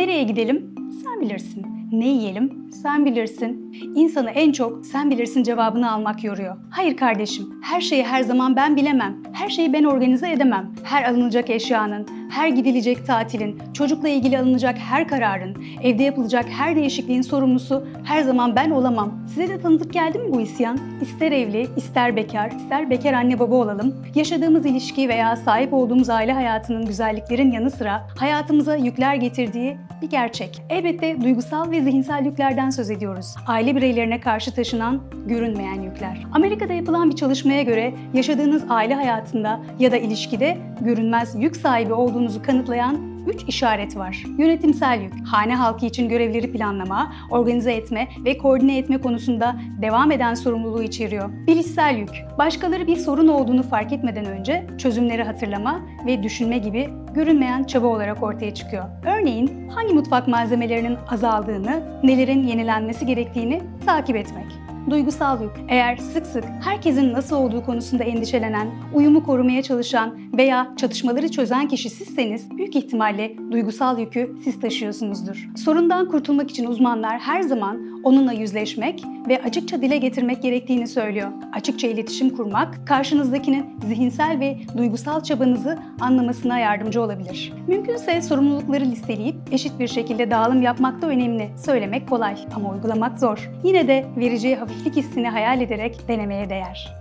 Nereye gidelim? Sen bilirsin. Ne yiyelim? Sen bilirsin. İnsanı en çok sen bilirsin cevabını almak yoruyor. Hayır kardeşim, her şeyi her zaman ben bilemem. Her şeyi ben organize edemem. Her alınacak eşyanın, her gidilecek tatilin, çocukla ilgili alınacak her kararın, evde yapılacak her değişikliğin sorumlusu her zaman ben olamam. Size de tanıdık geldi mi bu isyan? İster evli, ister bekar, ister bekar anne baba olalım. Yaşadığımız ilişki veya sahip olduğumuz aile hayatının güzelliklerin yanı sıra hayatımıza yükler getirdiği bir gerçek. Elbette duygusal ve zihinsel yüklerden söz ediyoruz. Aile bireylerine karşı taşınan görünmeyen yükler. Amerika'da yapılan bir çalışmaya göre yaşadığınız aile hayatında ya da ilişkide görünmez yük sahibi olduğunuzu kanıtlayan 3 işaret var. Yönetimsel yük, hane halkı için görevleri planlama, organize etme ve koordine etme konusunda devam eden sorumluluğu içeriyor. Bilişsel yük, başkaları bir sorun olduğunu fark etmeden önce çözümleri hatırlama ve düşünme gibi görünmeyen çaba olarak ortaya çıkıyor. Örneğin hangi mutfak malzemelerinin azaldığını, nelerin yenilenmesi gerektiğini takip etmek. Duygusal yük. Eğer sık sık herkesin nasıl olduğu konusunda endişelenen, uyumu korumaya çalışan veya çatışmaları çözen kişi sizseniz büyük ihtimalle duygusal yükü siz taşıyorsunuzdur. Sorundan kurtulmak için uzmanlar her zaman onunla yüzleşmek ve açıkça dile getirmek gerektiğini söylüyor. Açıkça iletişim kurmak, karşınızdakinin zihinsel ve duygusal çabanızı anlamasına yardımcı olabilir. Mümkünse sorumlulukları listeleyip eşit bir şekilde dağılım yapmak da önemli. Söylemek kolay ama uygulamak zor. Yine de vereceği hafiflik hissini hayal ederek denemeye değer.